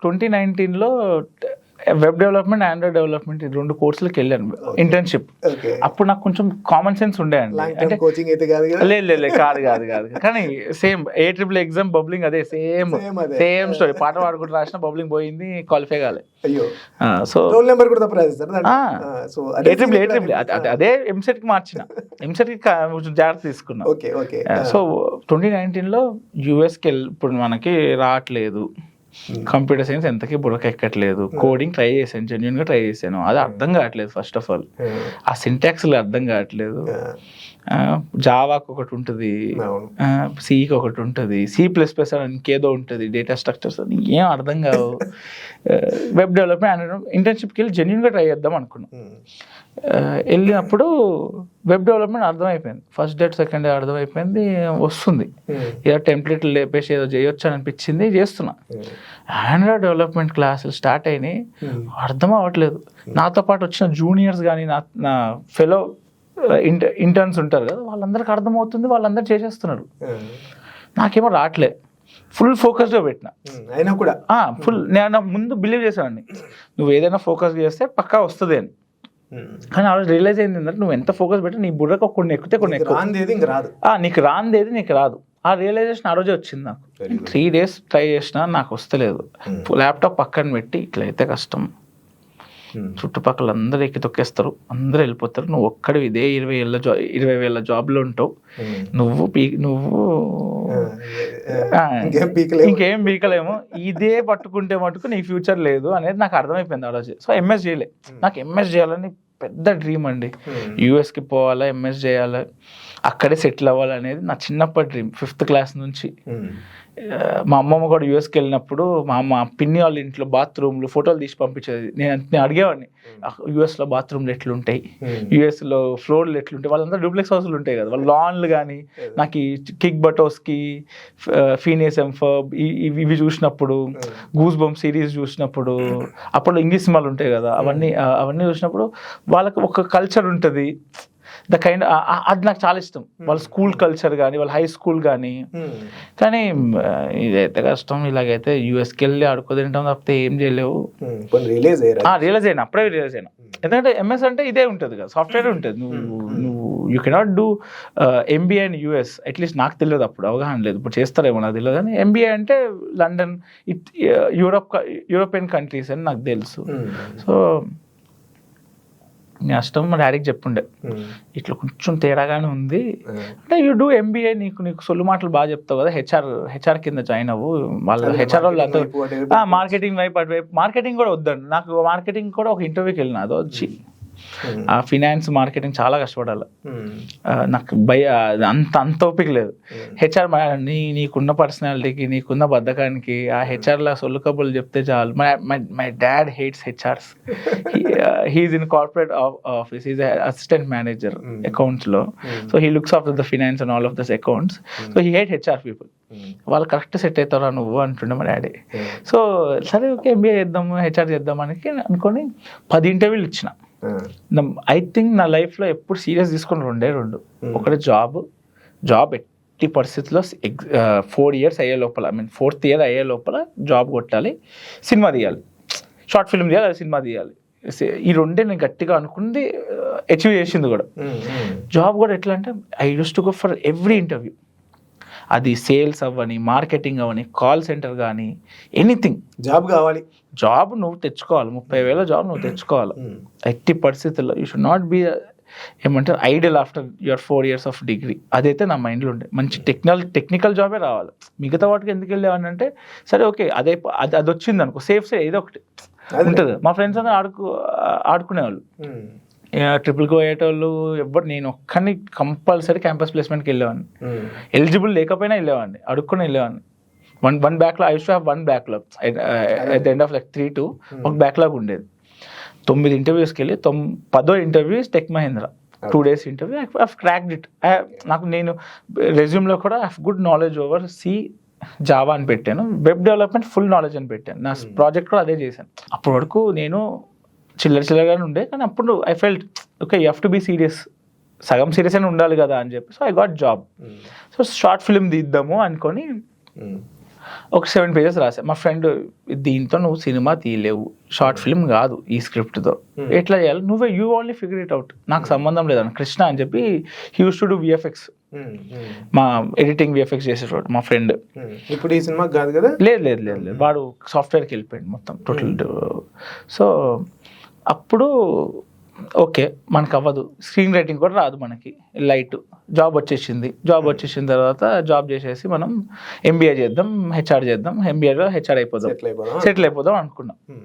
Twenty నైన్టీన్లో web development Android development ఈ రెండు కోర్సులకు వెళ్ళాను. ఇంటర్న్షిప్ అప్పుడు నాకు కొంచెం కామన్ సెన్స్ ఉండే అండి. అంటే టర్మ్ కోచింగ్ అయితే కాదు కదా? లేదు కాదు కాదు కాదు. కానీ same A triple exam bubbling అదే సేమ్. సేమ్ స్టోరీ పాట పాడుకుంటూ రాసిన బబ్లింగ్ పోయింది క్వాలిఫై కాలే. సో రోల్ నెంబర్ కూడా ఏ ట్రిపుల్ ఏ ట్రిపుల్ అదే ఎంసెట్కి మార్చిన. ఎంసెట్కి కా- కొంచెం జాగ్రత్త తీసుకున్నా. Okay okay. సో ట్వంటీ నైన్టీన్లో యూఎస్కి వెళ్ళి ఇప్పుడు మనకి రావట్లేదు. కంప్యూటర్ సైన్స్ ఎంతకి బుడక ఎక్కట్లేదు కోడింగ్ ట్రై చేశాను జెన్యున్గా ట్రై చేశాను. అది అర్థం కావట్లేదు ఫస్ట్ ఆఫ్ ఆల్ ఆ సింటాక్స్ అర్థం కావట్లేదు. జావాకి ఒకటి ఉంటుంది. సికి ఒకటి ఉంటుంది. సి ప్లస్ ప్లస్ అని ఇంకేదో ఉంటుంది. డేటా స్ట్రక్చర్స్ అని ఏం అర్థం కావు. వెబ్ డెవలప్మెంట్ ఇంటర్న్షిప్కి వెళ్ళి జెన్యున్గా ట్రై చేద్దాం అనుకున్నాం. ఆ, వెళ్ళినప్పుడు వెబ్ డెవలప్మెంట్ అర్థమైపోయింది. ఫస్ట్ డేట్ సెకండ్ డే అర్థమైపోయింది. వస్తుంది. ఏదో టెంప్లెట్లు లేపేసి ఏదో చేయొచ్చు అని అనిపించింది. చేస్తున్నా. ఆండ్రాయిడ్ డెవలప్మెంట్ క్లాసులు స్టార్ట్ అయినాయి. ఉమ్. అర్థం అవ్వట్లేదు. నాతో పాటు వచ్చిన జూనియర్స్ కానీ నా నా ఫెలో ఇంటర్న్స్ ఉంటారు కదా వాళ్ళందరికీ అర్థమవుతుంది వాళ్ళందరూ చేసేస్తున్నారు. నాకేమో రావట్లే ఫుల్ ఫోకస్గా పెట్టిన. అయినా కూడా ఫుల్ నేను ముందు బిలీవ్ చేసేవాడిని నువ్వు ఏదైనా ఫోకస్ చేస్తే పక్కా వస్తుంది అని. కానీ ఆ రోజు రియలైజ్ అయింది ఏంటంటే నువ్వు ఎంత ఫోకస్ పెట్టి నీ బుర్రకు కొన్ని ఎక్కితే కొన్ని ఎక్కువ రాంది నీకు రాందేది నీకు రాదు ఆ రియలైజేషన్ ఆ రోజే వచ్చింది నాకు. త్రీ డేస్ ట్రై చేసినా నాకు వస్తలేదు. ల్యాప్టాప్ పక్కన పెట్టి ఇట్లయితే కష్టం. చుట్టుపక్కల అందరూ ఎక్కి తొక్కేస్తారు. అందరూ వెళ్ళిపోతారు. నువ్వు ఒక్కడివి ఇదే ఇరవై ఏళ్ళ జా ఇరవై వేల జాబ్లో ఉంటావు. ఉమ్. నువ్వు పీ నువ్వు ఇంకేం పీకలేము. ఇదే పట్టుకుంటే మటుకు నీ ఫ్యూచర్ లేదు అనేది నాకు అర్థమైపోయింది ఆ రోజు. సో ఎంఎస్ చేయలే. నాకు ఎంఎస్ చేయాలని పెద్ద డ్రీమ్ అండి. యూఎస్కి పోవాలా ఎంఎస్ చేయాలా అక్కడే సెటిల్ అవ్వాలనేది నా చిన్నప్పటి డ్రీమ్. ఫిఫ్త్ క్లాస్ నుంచి మా అమ్మమ్మ కూడా యూఎస్కి వెళ్ళినప్పుడు మా అమ్మ పిన్ని వాళ్ళ ఇంట్లో బాత్రూమ్లు ఫోటోలు తీసి పంపించేది. నేను నేను అడిగేవాడిని యూఎస్లో బాత్రూమ్లు ఎట్లుంటాయి. యూఎస్లో ఫ్లోర్లు ఎట్లుంటాయి? వాళ్ళందరూ డూప్లెక్స్ హౌస్లు ఉంటాయి కదా వాళ్ళ లాన్లు కానీ నాకు ఈ కిక్ బటోస్కి ఫీనియస్ ఎంఫర్బ్ ఇవి ఇవి చూసినప్పుడు గూస్ బంప్ సిరీస్ చూసినప్పుడు అప్పుడు ఇంగ్లీష్ సినిమాలు ఉంటాయి కదా అవన్నీ అవన్నీ చూసినప్పుడు వాళ్ళకి ఒక కల్చర్ ఉంటుంది. ద కైండ్ అది నాకు చాలా ఇష్టం. వాళ్ళ స్కూల్ కల్చర్ కానీ వాళ్ళ హై స్కూల్ కానీ ఉమ్. కానీ ఆ, ఇదైతే కష్టం. ఇలాగైతే యూఎస్కి వెళ్ళి ఆడుకో తింటాం తప్పితే ఏం చేయలేవు. అయ్యారు రియలైజ్ అయినా అప్పుడే రియలైజ్ అయినా ఎందుకంటే ఎంఎస్ అంటే ఇదే ఉంటుంది కదా. సాఫ్ట్వేర్ ఉంటుంది. నువ్వు నువ్వు you cannot do MBA and US at least నాకు తెలియదు అప్పుడు. అవగాహన లేదు. ఇప్పుడు చేస్తారేమో నాకు తెలియదు. కానీ ఎంబీఏ అంటే London it Europe European countries అని నాకు తెలుసు. సో అష్టం మా డాడీకి చెప్పుండే. ఇట్లా కొంచెం తేడాగానే ఉంది. అంటే యూ డూ ఎంబీఏ నీకు నీకు సొల్లు మాటలు బాగా చెప్తావు కదా హెచ్ఆర్ హెచ్ఆర్ కింద జాయిన్ అవ్వు వాళ్ళ హెచ్ఆర్ వాళ్ళు మార్కెటింగ్ వైపు అటువైపు మార్కెటింగ్ కూడా వద్దండి నాకు మార్కెటింగ్ కూడా ఒక ఇంటర్వ్యూకి వెళ్ళిన అది వచ్చి. ఆ ఫినాన్స్ మార్కెటింగ్ చాలా కష్టపడాలి. నాకు భయ అంత అంత ఓపిక లేదు. హెచ్ఆర్ నీ నీకున్న పర్సనాలిటీకి నీకున్న బద్ధకానికి ఆ హెచ్ఆర్లా సొల్లు కబుర్లు చెప్తే చాలు. My my dad hates HRs. He's in corporate office. Is assistant manager అకౌంట్స్లో. So he looks of the finance and all of those accounts. So he hate HR people. వాళ్ళు కరెక్ట్ సెట్ అవుతారా నువ్వు అంటుండే మా డాడీ. సో సరే okay MBA చేద్దాము HR చేద్దాం అని అనుకొని పది ఇంటర్వ్యూలు ఇచ్చిన. ఐ థింక్ నా లైఫ్లో ఎప్పుడు సీరియస్ తీసుకుని రెండే రెండు Hmm. ఒకటి జాబ్ జాబ్ ఎట్టి పరిస్థితుల్లో ఫోర్ ఇయర్స్ అయ్యే లోపల ఐ మీన్ ఫోర్త్ ఇయర్ అయ్యే లోపల జాబ్ కొట్టాలి సినిమా తీయాలి షార్ట్ ఫిల్మ్ తీయాలి అది సినిమా తీయాలి ఈ రెండే నేను గట్టిగా అనుకుంది అచీవ్ చేసింది కూడా ఉమ్. ఉమ్. జాబ్ కూడా ఎట్లా అంటే I use to go for every interview అది సేల్స్ అవ్వని మార్కెటింగ్ అవ్వని కాల్ సెంటర్ కానీ ఎనీథింగ్. జాబ్ కావాలి. జాబ్ నువ్వు తెచ్చుకోవాలి. ముప్పై వేల జాబ్ నువ్వు తెచ్చుకోవాలి. ఉమ్. ఎట్టి పరిస్థితుల్లో యూ షుడ్ నాట్ బి ఏమంటారు ideal after your four years of degree అదైతే నా మైండ్లో ఉండే. మంచి టెక్నికల్ టెక్నికల్ జాబే రావాలి. మిగతా వాటికి ఎందుకు వెళ్ళేవాడిని అంటే సరే ఓకే అదే అది అది వచ్చింది అనుకో సేఫ్ సే ఏదో ఒకటి. ఉంటుంది. మా ఫ్రెండ్స్ అందరూ ఆడుకు ఆడుకునేవాళ్ళు. ఉమ్. ట్రిపుల్కి పోయేటోళ్ళు ఎవ్వరు నేను ఒక్కడిని కంపల్సరీ క్యాంపస్ ప్లేస్మెంట్కి వెళ్ళేవాడిని. ఎలిజిబుల్ లేకపోయినా వెళ్ళేవాడిని. అడుక్కుని వెళ్ళేవాడిని. వన్ వన్ బ్యాక్లో I have one backlog at the end of like three two ఒక బ్యాక్లాగ్ ఉండేది. తొమ్మిది ఇంటర్వ్యూస్కి వెళ్ళి తొమ్ పదో interviews Tech Mahindra two days interview I cracked it నాకు నేను రెజ్యూమ్లో కూడా I good knowledge over C Java అని పెట్టాను. వెబ్ డెవలప్మెంట్ ఫుల్ నాలెడ్జ్ అని పెట్టాను. నా ప్రాజెక్ట్ కూడా అదే చేశాను. అప్పటి వరకు నేను చిల్లర చిల్లరగానే ఉండే కానీ అప్పుడు I felt okay you have to be serious సగం సీరియస్ అని ఉండాలి కదా అని చెప్పి. So I got job. So short film తీద్దాము అనుకొని ఉమ్. ఒక సెవెన్ పేజెస్ రాసా మా ఫ్రెండ్ దీంతో నువ్వు సినిమా తీయలేవు. షార్ట్ ఫిల్మ్ కాదు ఈ స్క్రిప్ట్తో Hmm. ఎట్లా చేయాలి? నువ్వే you only figure it out నాకు సంబంధం లేదని కృష్ణ అని చెప్పి he used to do VFX మా ఎడిటింగ్ విఎఫ్ఎక్స్ చేసేటోడు మా ఫ్రెండ్. ఇప్పుడు ఈ సినిమాకి కాదు కదా? లేదు లేదు లేదు లేదు. వాడు సాఫ్ట్వేర్కి వెళ్ళిపోయాడు మొత్తం టోటల్ సో అప్పుడు ఓకే మనకు అవ్వదు స్క్రీన్ రైటింగ్ కూడా రాదు మనకి లైట్. జాబ్ వచ్చేసింది. జాబ్ వచ్చేసిన తర్వాత జాబ్ చేసేసి మనం ఎంబీఏ చేద్దాం హెచ్ఆర్ చేద్దాం. ఎంబీఏలో హెచ్ఆర్ అయిపోదాం. సెటిల్ అయిపోదాం. అనుకున్నాం. ఉమ్,